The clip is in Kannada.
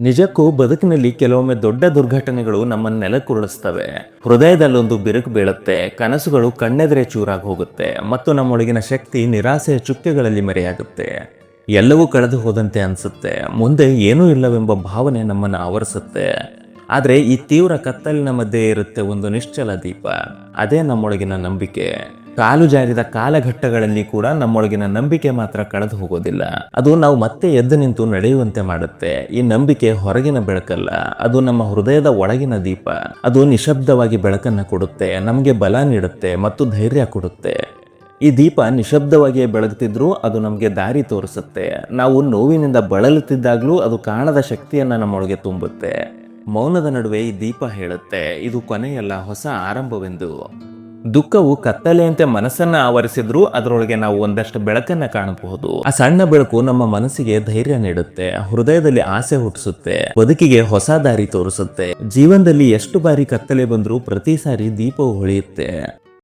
ನಿಜಕ್ಕೂ ಬದುಕಿನಲ್ಲಿ ಕೆಲವೊಮ್ಮೆ ದೊಡ್ಡ ದುರ್ಘಟನೆಗಳು ನಮ್ಮನ್ನ ನೆಲಕ್ಕುರುಳಿಸ್ತವೆ. ಹೃದಯದಲ್ಲೊಂದು ಬಿರುಕು ಬೀಳುತ್ತೆ, ಕನಸುಗಳು ಕಣ್ಣೆದರೆ ಚೂರಾಗಿ ಹೋಗುತ್ತೆ ಮತ್ತು ನಮ್ಮೊಳಗಿನ ಶಕ್ತಿ ನಿರಾಸೆಯ ಚುಕ್ಕೆಗಳಲ್ಲಿ ಮರೆಯಾಗುತ್ತೆ. ಎಲ್ಲವೂ ಕಳೆದು ಹೋದಂತೆ ಅನಿಸುತ್ತೆ, ಮುಂದೆ ಏನೂ ಇಲ್ಲವೆಂಬ ಭಾವನೆ ನಮ್ಮನ್ನು ಆವರಿಸುತ್ತೆ. ಆದರೆ ಈ ತೀವ್ರ ಕತ್ತಲಿನ ಮಧ್ಯೆ ಇರುತ್ತೆ ಒಂದು ನಿಶ್ಚಲ ದೀಪ. ಅದೇ ನಮ್ಮೊಳಗಿನ ನಂಬಿಕೆ. ಕಾಲು ಜಾರಿದ ಕಾಲಘಟ್ಟಗಳಲ್ಲಿ ಕೂಡ ನಮ್ಮೊಳಗಿನ ನಂಬಿಕೆ ಮಾತ್ರ ಕಳೆದು ಹೋಗೋದಿಲ್ಲ. ಅದು ನಾವು ಮತ್ತೆ ಎದ್ದು ನಿಂತು ನಡೆಯುವಂತೆ ಮಾಡುತ್ತೆ. ಈ ನಂಬಿಕೆ ಹೊರಗಿನ ಬೆಳಕಲ್ಲ. ಅದು ನಮ್ಮ ಹೃದಯದ ಒಳಗಿನ ದೀಪ. ಅದು ನಿಶಬ್ದವಾಗಿ ಬೆಳಕನ್ನು ಕೊಡುತ್ತೆ, ನಮಗೆ ಬಲ ನೀಡುತ್ತೆ ಮತ್ತು ಧೈರ್ಯ ಕೊಡುತ್ತೆ. ಈ ದೀಪ ನಿಶಬ್ದವಾಗಿಯೇ ಬೆಳಗ್ತಿದ್ರೂ ಅದು ನಮಗೆ ದಾರಿ ತೋರಿಸುತ್ತೆ. ನಾವು ನೋವಿನಿಂದ ಬಳಲುತ್ತಿದ್ದಾಗಲೂ ಅದು ಕಾಣದ ಶಕ್ತಿಯನ್ನು ನಮ್ಮೊಳಗೆ ತುಂಬುತ್ತೆ. ಮೌನದ ನಡುವೆ ಈ ದೀಪ ಹೇಳುತ್ತೆ, ಇದು ಕೊನೆಯಲ್ಲ ಹೊಸ ಆರಂಭವೆಂದು. ದುಃಖವು ಕತ್ತಲೆಯಂತೆ ಮನಸ್ಸನ್ನ ಆವರಿಸಿದ್ರೂ ಅದರೊಳಗೆ ನಾವು ಒಂದಷ್ಟು ಬೆಳಕನ್ನ ಕಾಣಬಹುದು. ಆ ಸಣ್ಣ ಬೆಳಕು ನಮ್ಮ ಮನಸ್ಸಿಗೆ ಧೈರ್ಯ ನೀಡುತ್ತೆ, ಹೃದಯದಲ್ಲಿ ಆಸೆ ಹುಟ್ಟಿಸುತ್ತೆ, ಬದುಕಿಗೆ ಹೊಸ ದಾರಿ ತೋರಿಸುತ್ತೆ. ಜೀವನದಲ್ಲಿ ಎಷ್ಟು ಬಾರಿ ಕತ್ತಲೆ ಬಂದರೂ ಪ್ರತಿ ಸಾರಿ ದೀಪವು ಹೊಳೆಯುತ್ತೆ.